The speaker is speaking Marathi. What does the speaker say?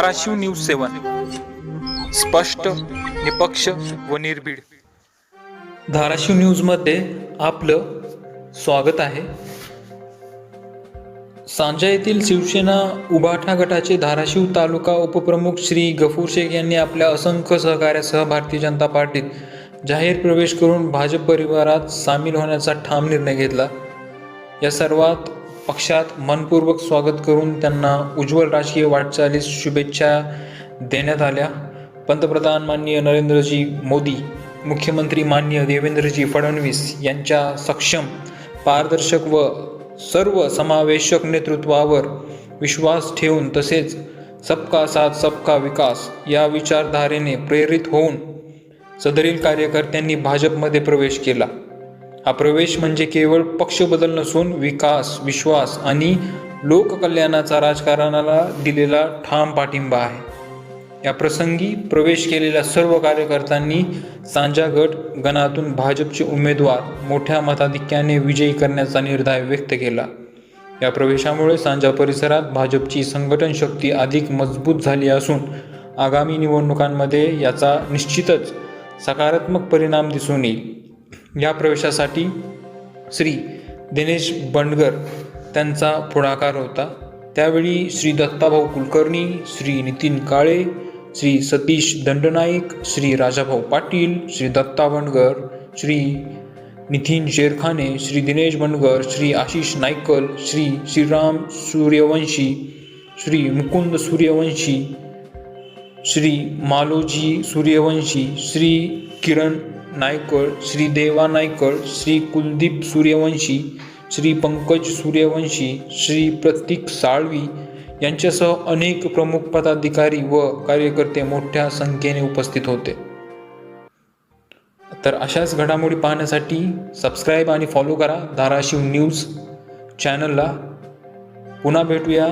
धाराशिव न्यूज सेवन. स्पष्ट निपक्ष व निर्भीड. धाराशिव न्यूजमध्ये आपलं स्वागत आहे. सांजा येथील शिवसेना उभाठा गटाचे धाराशिव तालुका उपप्रमुख श्री गफूर शेख यांनी आपल्या असंख्य सहकार्यासह भारतीय जनता पार्टीत जाहीर प्रवेश करून भाजप परिवारात सामील होण्याचा ठाम निर्णय घेतला. या सर्वात पक्षात मनपूर्वक स्वागत करून त्यांना उज्ज्वल राजकीय वाटचालीस शुभेच्छा देण्यात आल्या. पंतप्रधान माननीय नरेंद्रजी मोदी मुख्यमंत्री माननीय देवेंद्रजी फडणवीस यांच्या सक्षम पारदर्शक व सर्व समावेशक नेतृत्वावर विश्वास ठेवून तसेच सबका साथ सबका विकास या विचारधारेने प्रेरित होऊन सदरील कार्यकर्त्यांनी भाजपमध्ये प्रवेश केला. हा प्रवेश म्हणजे केवळ पक्ष बदल नसून विकास विश्वास आणि लोककल्याणाचा राजकारणाला दिलेला ठाम पाठिंबा आहे. या प्रसंगी प्रवेश केलेल्या सर्व कार्यकर्त्यांनी सांजा गट गणातून भाजपचे उमेदवार मोठ्या मताधिक्याने विजयी करण्याचा निर्धार व्यक्त केला. या प्रवेशामुळे सांजा परिसरात भाजपची संघटन शक्ती अधिक मजबूत झाली असून आगामी निवडणुकांमध्ये याचा निश्चितच सकारात्मक परिणाम दिसून येईल. या प्रवेशासाठी श्री दिनेश बंडगर त्यांचा पुढाकार होता. त्यावेळी श्री दत्ताभाऊ कुलकर्णी श्री नितीन काळे श्री सतीश दंडनाईक श्री राजाभाऊ पाटील श्री दत्ता बंडगर श्री नितीन शेरखाने श्री दिनेश बंडगर श्री आशिष नायकल श्री श्रीराम सूर्यवंशी श्री मुकुंद सूर्यवंशी श्री मालोजी सूर्यवंशी श्री किरण नायकळ श्री देवा नायकळ श्री कुलदीप सूर्यवंशी श्री पंकज सूर्यवंशी श्री प्रतीक साळवी यांच्यासह अनेक प्रमुख पदाधिकारी व कार्यकर्ते मोठ्या संख्येने उपस्थित होते. तर अशाच घडामोडी पाहण्यासाठी सबस्क्राईब आणि फॉलो करा धाराशिव न्यूज चॅनलला पुन्हा भेटूया.